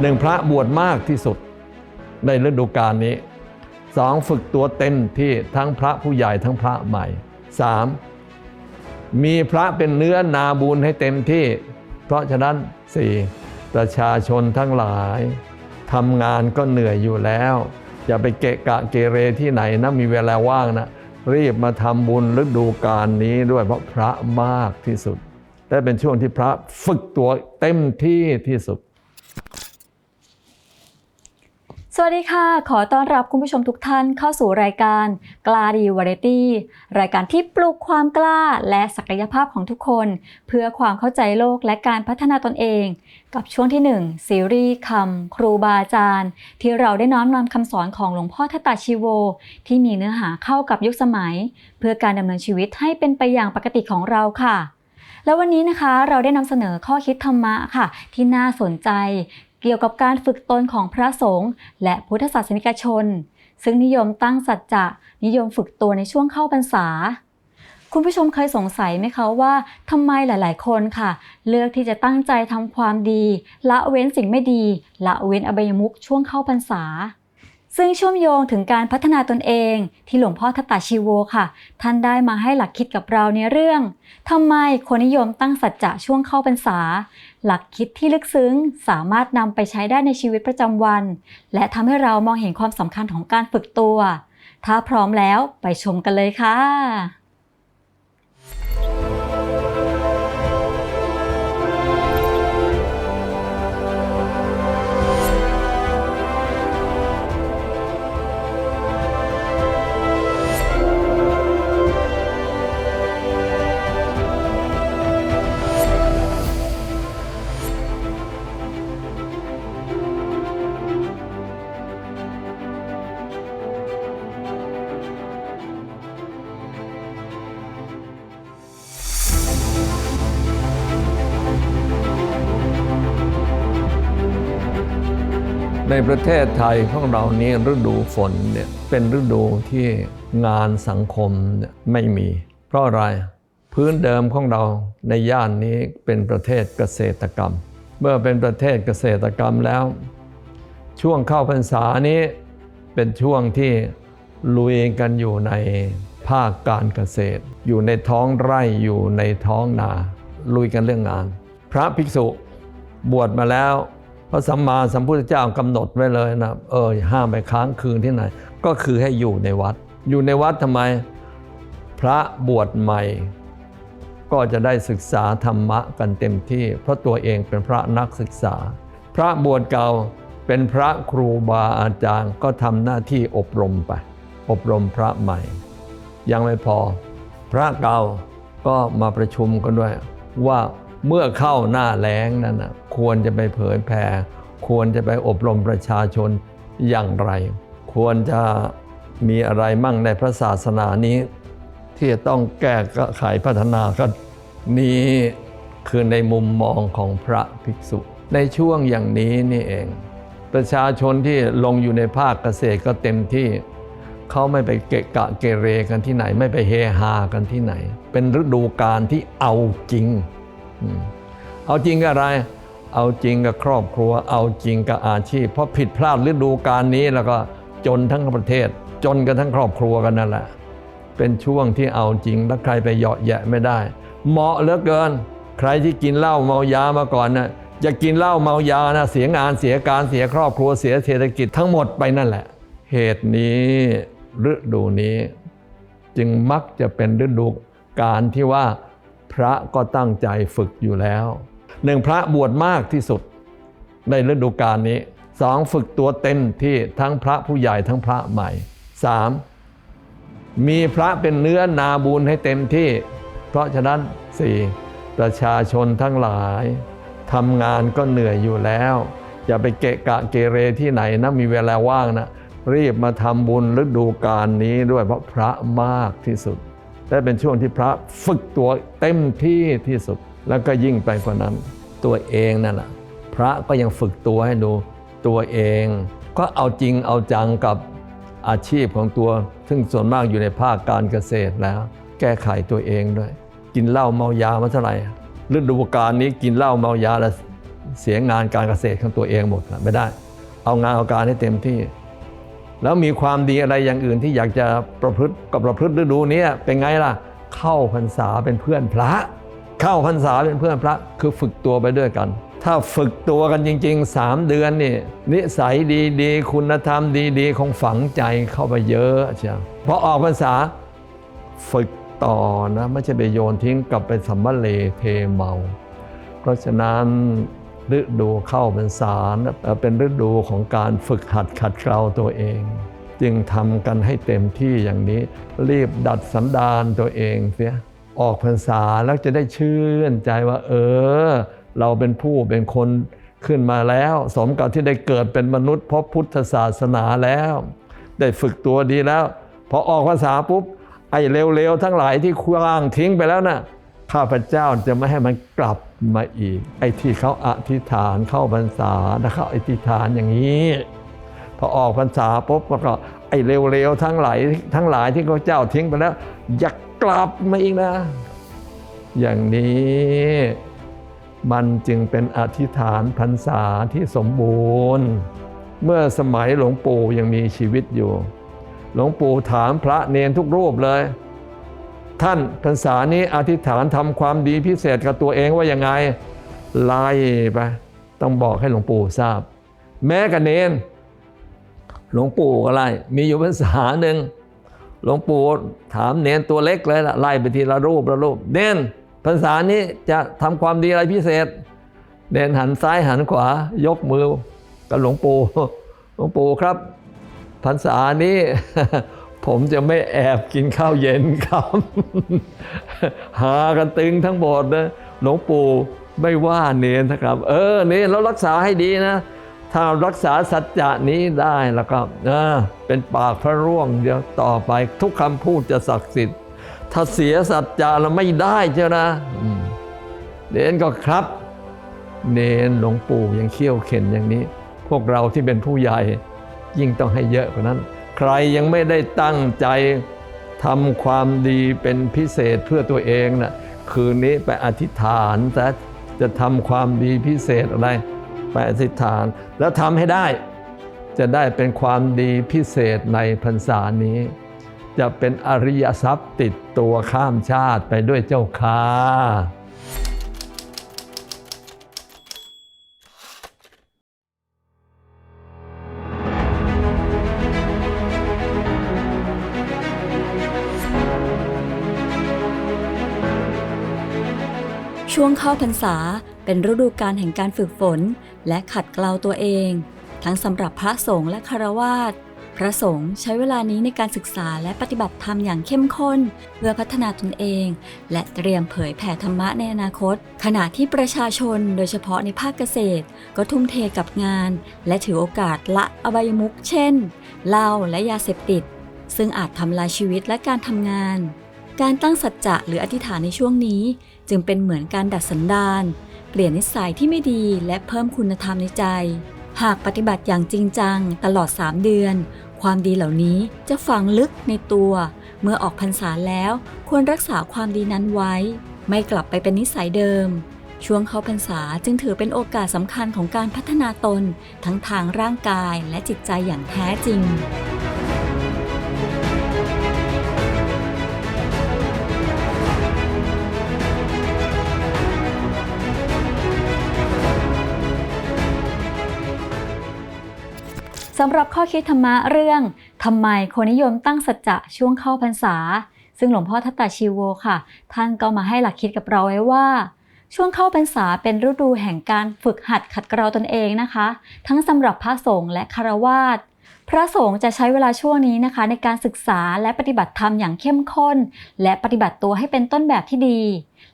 หนึ่งพระบวชมากที่สุดในฤดูกาลนี้สองฝึกตัวเต็มที่ทั้งพระผู้ใหญ่ทั้งพระใหม่สามมีพระเป็นเนื้อนาบุญให้เต็มที่ เพราะฉะนั้นสี่ประชาชนทั้งหลายทำงานก็เหนื่อยอยู่แล้ว อย่าไปเกะกะเกเรที่ไหนนะมีเวลาว่างนะรีบมาทำบุญฤดูกาลนี้ด้วยเพราะพระมากที่สุด และเป็นช่วงที่พระฝึกตัวเต็มที่ที่สุด สวัสดีค่ะ ขอต้อนรับคุณผู้ชมทุกท่านเข้าสู่รายการกล้าดีวาไรตี้ รายการที่ปลุกความกล้าและศักยภาพของทุกคน เพื่อความเข้าใจโลกและการพัฒนาตนเอง กับช่วงที่ 1 ซีรีส์คำครูบาอาจารย์ ที่เราได้น้อมนำคำสอนของหลวงพ่อทตตาชีโว ที่มีเนื้อหาเข้ากับยุคสมัย เพื่อการดำเนินชีวิตให้เป็นไปอย่างปกติของเราค่ะแล้ววันนี้นะคะเราได้นำเสนอข้อคิดธรรมะค่ะ ที่น่าสนใจ เกี่ยวกับการฝึกตนของพระสงฆ์และพุทธศาสนิกชน ซึ่งนิยมตั้งสัจจะนิยมฝึกตัวในช่วงเข้าพรรษา คุณผู้ชมเคยสงสัยไหมคะว่าทำไมหลาย ๆ คนค่ะ เลือกที่จะตั้งใจทำความดี ละเว้นสิ่งไม่ดี ละเว้นอบายมุขช่วงเข้าพรรษา ซึ่งเชื่อมโยงถึงการพัฒนาตนเองที่หลวงพ่อทัตตาชีโวค่ะ ท่านได้มาให้หลักคิดกับเราในเรื่องทำไมคนนิยมตั้งสัจจะช่วงเข้าพรรษา หลักคิดที่ลึกซึ้งสามารถนำไปใช้ได้ในชีวิตประจำวัน และทำให้เรามองเห็นความสำคัญของการฝึกตัว ถ้าพร้อมแล้วไปชมกันเลยค่ะ ในประเทศไทยของเรานี้ฤดูฝนเนี่ยเป็นฤดูที่งานสังคมเนี่ยไม่มี เพราะอะไรพื้นเดิมของเราในย่านนี้เป็นประเทศเกษตรกรรม เมื่อเป็นประเทศเกษตรกรรมแล้ว ช่วงเข้าพรรษานี้เป็นช่วงที่ลุยกันอยู่ในภาคการเกษตร อยู่ในท้องไร่อยู่ในท้องนา ลุยกันเรื่องงาน พระภิกษุบวชมาแล้ว พระสัมมาสัมพุทธเจ้ากำหนดไว้เลยนะเออห้ามไปค้างคืนที่ไหน ก็คือให้อยู่ในวัด อยู่ในวัดทำไม พระบวชใหม่ ก็จะได้ศึกษาธรรมะกันเต็มที่ เพราะตัวเองเป็นพระนักศึกษา พระบวชเก่าเป็นพระครูบาอาจารย์ก็ทำหน้าที่อบรมไป อบรมพระใหม่ ยังไม่พอ พระเก่าก็มาประชุมกันด้วยว่า เมื่อเข้าหน้าแล้งนั้นนะควรจะไปเผยแผ่ควรจะไปอบรมประชาชนอย่างไร ควรจะมีอะไรมั่งในพระศาสนานี้ ที่จะต้องแก้ไขพัฒนากันนี้คือในมุมมองของพระภิกษุ ในช่วงอย่างนี้นี่เอง ประชาชนที่ลงอยู่ในภาคเกษตรก็เต็มที่เขาไม่ไปเกะกะเกเรกันที่ไหน ไม่ไปเฮฮากันที่ไหน เป็นฤดูกาลที่เอาจริง เอาจริงกับอะไร เอาจริงกับครอบครัว เอาจริงกับอาชีพ เพราะผิดพลาดฤดูกาลนี้แล้วก็จนทั้งประเทศ จนกันทั้งครอบครัวกันนั่นแหละ เป็นช่วงที่เอาจริงแล้วใครไปเหยาะแยะไม่ได้ เหมาะเหลือเกิน ใครที่กินเหล้าเมายามาก่อนนะ่ะจะกินเหล้าเมายานะเสียงานเสียการเสียครอบครัวเสียเศรษฐกิจทั้งหมดไปนั่นแหละ เหตุนี้ฤดูนี้ จึงมักจะเป็นฤดูการที่ว่า ระก็ตั้งใจฝึกอยู่แล้วหนึ่งพระบวชมากที่สุดในฤดูกาลนี้สองฝึกตัวเต็มที่ทั้งพระผู้ใหญ่ทั้งพระใหม่สามมีพระเป็นเนื้อนาบุญให้เต็มที่ เพราะฉะนั้นสี่ประชาชนทั้งหลายทำงานก็เหนื่อยอยู่แล้ว อย่าไปเกะกะเกเรที่ไหนนะมีเวลาว่างนะรีบมาทำบุญฤดูกาลนี้ด้วยเพราะพระมากที่สุด และเป็นช่วงที่พระฝึกตัวเต็มที่ที่สุด แล้วก็ยิ่งไปกว่านั้น ตัวเองนั่นแหละพระก็ยังฝึกตัวให้ดูตัวเอง ก็เอาจริงเอาจังกับอาชีพของตัว ซึ่งส่วนมากอยู่ในภาคการเกษตรแล้ว แก้ไขตัวเองด้วย กินเหล้าเมายามาเท่าไหร่ฤดูกาลนี้กินเหล้าเมายาแล้วเสียงานการเกษตรของตัวเองหมดไม่ได้ เอางานเอาการให้เต็มที่ แล้วมีความดีอะไรอย่างอื่นที่อยากจะประพฤติกับประพฤติฤดูนี้เป็นไงล่ะ เข้าพรรษาเป็นเพื่อนพระ เข้าพรรษาเป็นเพื่อนพระคือฝึกตัวไปด้วยกัน ถ้าฝึกตัวกันจริง ๆ 3 เดือนนี่นิสัยดีๆ คุณธรรมดีๆ คงฝังใจเข้าไปเยอะเชียวพอออกพรรษาฝึกต่อนะไม่ใช่ไปโยนทิ้งกลับไปสัมมะเลเทเมา เพราะฉะนั้น ฤดูเข้าพรรษาเอ่อเป็นฤดูของการฝึกหัดขัดเกลาตัวเอง จึงทำกันให้เต็มที่อย่างนี้ รีบดัดสันดานตัวเองเสียออกพรรษาแล้วจะได้ชื่นใจว่า เออ เราเป็นผู้เป็นคนขึ้นมาแล้ว สมกับที่ได้เกิดเป็นมนุษย์เพบพุทธศาสนาแล้ว ได้ฝึกตัวดีแล้ว พอออกพรรษาปุ๊บไอ้เร็วๆทั้งหลายที่คว้างทิ้งไปแล้วน่ะ ข้าพเจ้าจะไม่ให้มันกลับมาอีก ไอ้ที่เขาอธิษฐานเข้าพรรษานะเขาอธิษฐานอย่างนี้พอออกพรรษาปุ๊บก็ไอ้เร็วๆทั้งหลายทั้งหลายที่เขาเจ้าทิ้งไปแล้ว อย่ากลับมาอีกนะ อย่างนี้มันจึงเป็นอธิษฐานพรรษาที่สมบูรณ์ เมื่อสมัยหลวงปู่ยังมีชีวิตอยู่ หลวงปู่ถามพระเนนทุกรูปเลย ท่านพรรษานี้อธิษฐานทำความดีพิเศษกับตัวเองว่ายังไงไล่ไปต้องบอกให้หลวงปู่ทราบ แม้กับเนนหลวงปู่ก็ไล่มีอยู่พรรษาหนึ่งหลวงปู่ถามเนนตัวเล็กเลยล่ะไล่ไปทีละรูปละรูปเนนพรรษานี้จะทำความดีอะไรพิเศษ เนนหันซ้ายหันขวายกมือกับหลวงปู่หลวงปู่ครับพรรษานี้ ผมจะไม่แอบกินข้าวเย็นครับ หากันตึงทั้งหมดนะหลวงปู่ไม่ว่าเนนนะครับ เออเนนแล้วรักษาให้ดีนะ ถ้ารักษาสัจจะนี้ได้แล้วก็เออเป็นปากพระร่วงเดี๋ยวต่อไปทุกคำพูดจะศักดิ์สิทธิ์ ถ้าเสียสัจจะแล้วไม่ได้เจ้านะเนนก็ครับ เนนหลวงปู่ยังเขี้ยวเข็นอย่างนี้ พวกเราที่เป็นผู้ใหญ่ยิ่งต้องให้เยอะกว่านั้น ใครยังไม่ได้ตั้งใจทำความดีเป็นพิเศษเพื่อตัวเองนะ่ะคืนนี้ไปอธิษฐานซะจะทำความดีพิเศษอะไร ไปอธิษฐานแล้วทำให้ได้ จะได้เป็นความดีพิเศษในพรรษานี้ จะเป็นอริยทรัพย์ติดตัวข้ามชาติไปด้วยเจ้าค่า ช่วงเข้าพรรษาเป็นฤดูกาลแห่งการฝึกฝน และขัดเกลาตัวเอง ทั้งสำหรับพระสงฆ์และคารวาสพระสงฆ์ใช้เวลานี้ในการศึกษาและปฏิบัติธรรมอย่างเข้มข้น เพื่อพัฒนาตนเอง และเตรียมเผยแผ่ธรรมะในอนาคต ขณะที่ประชาชนโดยเฉพาะในภาคเกษตร ก็ทุ่มเทกับงาน และถือโอกาสละอบายมุขเช่นเหล้าและยาเสพติด ซึ่งอาจทำลายชีวิตและการทำงาน การตั้งสัจจะหรืออธิษฐานในช่วงนี้ จึงเป็นเหมือนการดัดสันดานเปลี่ยนนิสัยที่ไม่ดีและเพิ่มคุณธรรมในใจ หากปฏิบัติอย่างจริงจังตลอด 3 เดือน ความดีเหล่านี้จะฝังลึกในตัว เมื่อออกพรรษาแล้วควรรักษาความดีนั้นไว้ ไม่กลับไปเป็นนิสัยเดิม ช่วงเข้าพรรษาจึงถือเป็นโอกาสสำคัญของการพัฒนาตน ทั้งทางร่างกายและจิตใจอย่างแท้จริง สำหรับข้อคิดธรรมะเรื่องทำไมคนนิยมตั้งสัจจะช่วงเข้าพรรษา ซึ่งหลวงพ่อทัตตาชีโวค่ะ ท่านก็มาให้หลักคิดกับเราไว้ว่า ช่วงเข้าพรรษาเป็นฤดูแห่งการฝึกหัดขัดเกลาตนเองนะคะ ทั้งสำหรับพระสงฆ์และคารวาสพระสงฆ์จะใช้เวลาช่วงนี้นะคะ ในการศึกษาและปฏิบัติธรรมอย่างเข้มข้น และปฏิบัติตัวให้เป็นต้นแบบที่ดี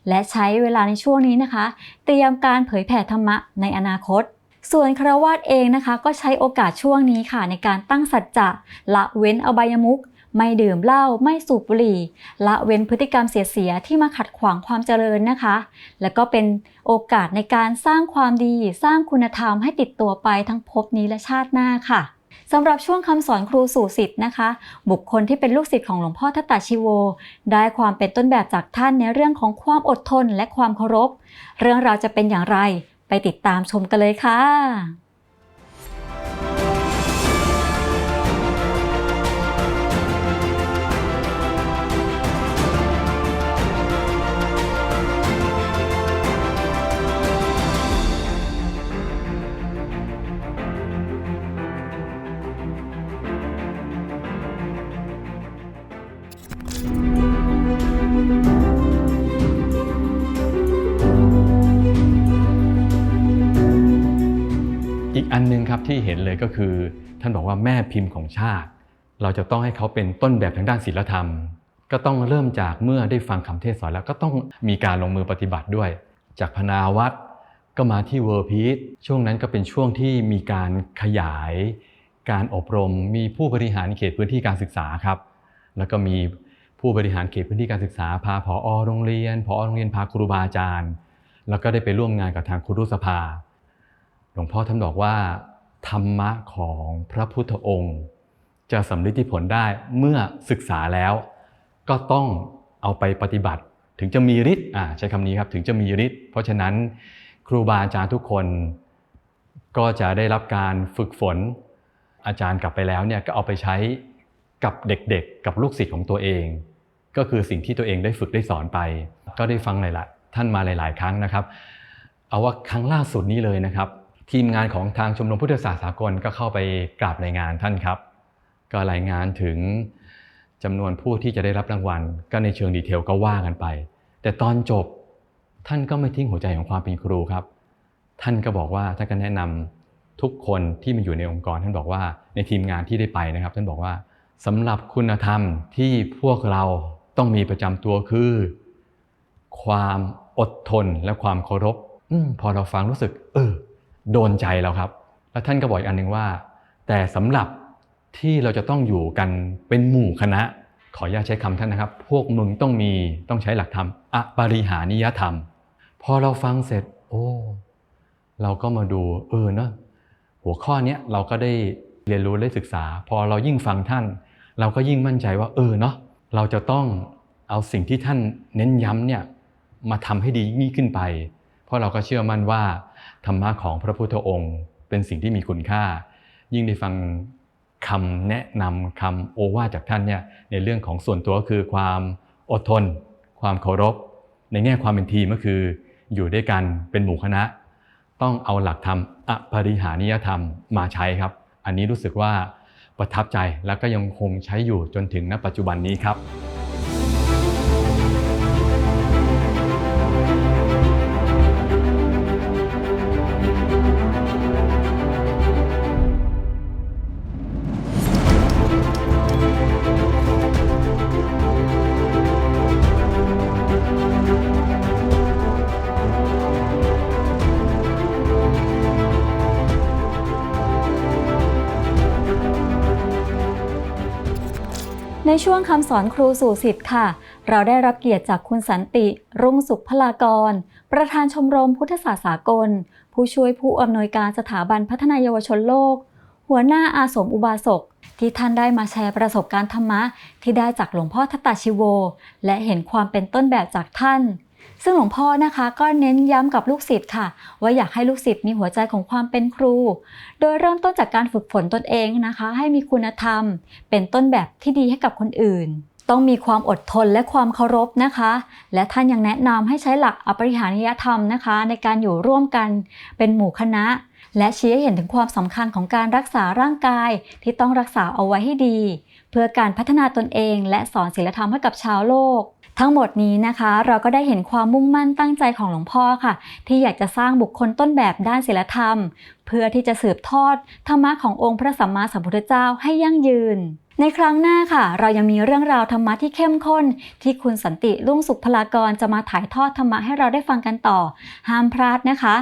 และใช้เวลาในช่วงนี้นะคะ เตรียมการเผยแผ่ธรรมะในอนาคต ส่วนคารวาสเองนะคะ ก็ใช้โอกาสช่วงนี้ค่ะ ในการตั้งสัจจะละเว้นอบายมุขไม่ดื่มเหล้าไม่สูบบุหรี่ ละเว้นพฤติกรรมเสียๆที่มาขัดขวางความเจริญนะคะ แล้วก็เป็นโอกาสในการสร้างความดีสร้างคุณธรรมให้ติดตัวไปทั้งภพนี้และชาติหน้าค่ะสำหรับช่วงคำสอนครูสู่สิทธิ์นะคะ บุคคลที่เป็นลูกศิษย์ของหลวงพ่อทัตตาชิโว ได้ความเป็นต้นแบบจากท่านในเรื่องของความอดทนและความเคารพ เรื่องราวจะเป็นอย่างไร ไปติดตามชมกันเลยค่ะ กอันหนึงครับที่เห็นเลยก็คือ ท่านบอกว่าแม่พิมพ์ของชาติ เราจะต้องให้เขาเป็นต้นแบบทางด้านศีลธรรม ก็ต้องเริ่มจากเมื่อได้ฟังคำเทศสอนแล้วก็ต้องมีการลงมือปฏิบัติด้วย จากพนาวัดก็มาที่เวอร์พีทช่วงนั้นก็เป็นช่วงที่มีการขยาย การอบรมมีผู้บริหารเขตพื้นที่การศึกษาครับ แล้วก็มีผู้บริหารเขตพื้นที่การศึกษาพาผอโรงเรียนผอโรงเรียนพาครูบาอาจารย์ แล้วก็ได้ไปร่วมงานกับทางครูสภา หลวงพ่อท่านบอกว่า ธรรมะของพระพุทธองค์ จะสำลิดผลได้เมื่อศึกษาแล้ว ก็ต้องเอาไปปฏิบัติ ถึงจะมีฤทธิ์อ่าใช้คำนี้ครับถึงจะมีฤทธิ์เพราะฉะนั้นครูบาอาจารย์ทุกคนก็จะได้รับการฝึกฝนอาจารย์กลับไปแล้วเนี่ยก็เอาไปใช้กับเด็กๆ กับลูกศิษย์ของตัวเอง ก็คือสิ่งที่ตัวเองได้ฝึกได้สอนไป ก็ได้ฟังหลายๆท่านมาหลาย ๆ ครั้งนะครับ เอาว่าครั้งล่าสุดนี้เลยนะครับ ทีมงานของทางชมรมพุทธศาสตร์สากลก็เข้าไปกราบรายงานท่านครับ ก็รายงานถึงจำนวนผู้ที่จะได้รับรางวัล ก็ในเชิงดีเทลก็ว่ากันไป แต่ตอนจบท่านก็ไม่ทิ้งหัวใจของความเป็นครูครับ ท่านก็บอกว่าท่านก็แนะนำทุกคนที่มาอยู่ในองค์กร ท่านบอกว่าในทีมงานที่ได้ไปนะครับ ท่านบอกว่าสำหรับคุณธรรมที่พวกเราต้องมีประจำตัวคือ ความอดทนและความเคารพอพอเราฟังรู้สึก เออ โดนใจเราครับ แล้วท่านก็บอกอีกอันหนึ่งว่า แต่สำหรับที่เราจะต้องอยู่กันเป็นหมู่คณะ ขออนุญาตใช้คำท่านนะครับ พวกมึงต้องมีต้องใช้หลักธรรมอปริหานิยธรรม พอเราฟังเสร็จ โอ้ เราก็มาดูเออเนอะหัวข้อเนี้ยเราก็ได้เรียนรู้ได้ศึกษา พอเรายิ่งฟังท่าน เราก็ยิ่งมั่นใจว่าเออเนาะเราจะต้องเอาสิ่งที่ท่านเน้นย้ำเนี่ยมาทำให้ดียิ่งขึ้นไป เพราะเราก็เชื่อมั่นว่า ธรรมะของพระพุทธองค์ เป็นสิ่งที่มีคุณค่า ยิ่งได้ฟังคำแนะนำคำโอวาจากท่านเนี่ยในเรื่องของส่วนตัวก็คือความอดทน ความเคารพ ในแง่ความเป็นทีมก็คือ อยู่ด้วยกันเป็นหมู่คณะ ต้องเอาหลักธรรมอปริหานิยธรรมมาใช้ครับ อันนี้รู้สึกว่าประทับใจแล้วก็ยังคงใช้อยู่จนถึงณปัจจุบันนี้ครับ ช่วงคำสอนครูสู่สิทธิ์ค่ะ เราได้รับเกียรติจากคุณสันติ รุ่งสุขพลากร ประธานชมรมพุทธศาสตร์สากล ผู้ช่วยผู้อำนวยการสถาบันพัฒนายาวชนโลก หัวหน้าอาสมอุบาสกที่ท่านได้มาแชร์ประสบการณ์ธรรมะ ที่ได้จากหลวงพ่อทัตตาชิโว และเห็นความเป็นต้นแบบจากท่าน ซึ่งหลวงพ่อนะคะก็เน้นย้ำกับลูกศิษย์ค่ะ ว่าอยากให้ลูกศิษย์มีหัวใจของความเป็นครู โดยเริ่มต้นจากการฝึกฝนตนเองนะคะ ให้มีคุณธรรม เป็นต้นแบบที่ดีให้กับคนอื่น ต้องมีความอดทนและความเคารพนะคะ และท่านยังแนะนำให้ใช้หลักอปริหานิยธรรมนะคะ ในการอยู่ร่วมกันเป็นหมู่คณะ และชี้ให้เห็นถึงความสำคัญของการรักษาร่างกายที่ต้องรักษาเอาไว้ให้ดี เพื่อการพัฒนาตนเองและสอนศีลธรรมให้กับชาวโลก ทั้งหมดนี้นะคะ เราก็ได้เห็นความมุ่งมั่นตั้งใจของหลวงพ่อค่ะ ที่อยากจะสร้างบุคคลต้นแบบด้านศีลธรรม เพื่อที่จะสืบทอดธรรมะขององค์พระสัมมาสัมพุทธเจ้าให้ยั่งยืนในครั้งหน้าค่ะ เรายังมีเรื่องราวธรรมะที่เข้มข้น ที่คุณสันติลุ่งสุขพลากรจะมาถ่ายทอดธรรมะให้เราได้ฟังกันต่อ ห้ามพลาดนะคะ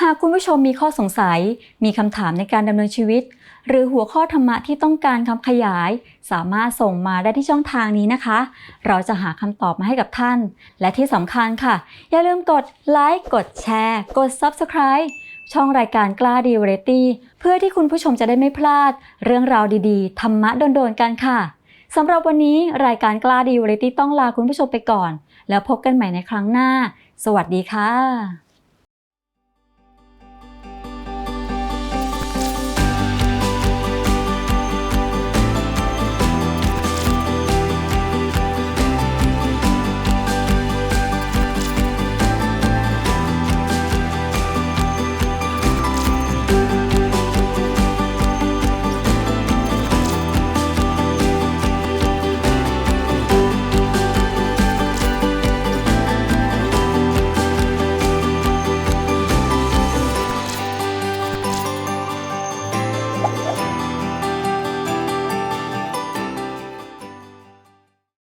หากคุณผู้ชมมีข้อสงสัย มีคำถามในการดำเนินชีวิต หรือหัวข้อธรรมะที่ต้องการคำขยาย สามารถส่งมาได้ที่ช่องทางนี้นะคะ เราจะหาคำตอบมาให้กับท่าน และที่สำคัญค่ะ อย่าลืมกดไลค์กดแชร์ กด Subscribe ช่องรายการกล้าดีเวรตี้เพื่อที่คุณผู้ชมจะได้ไม่พลาด เรื่องราวดีๆ ธรรมะโดนๆกันค่ะสำหรับวันนี้รายการกล้าดีเวรตี้ต้องลาคุณผู้ชมไปก่อน แล้วพบกันใหม่ในครั้งหน้า สวัสดีค่ะ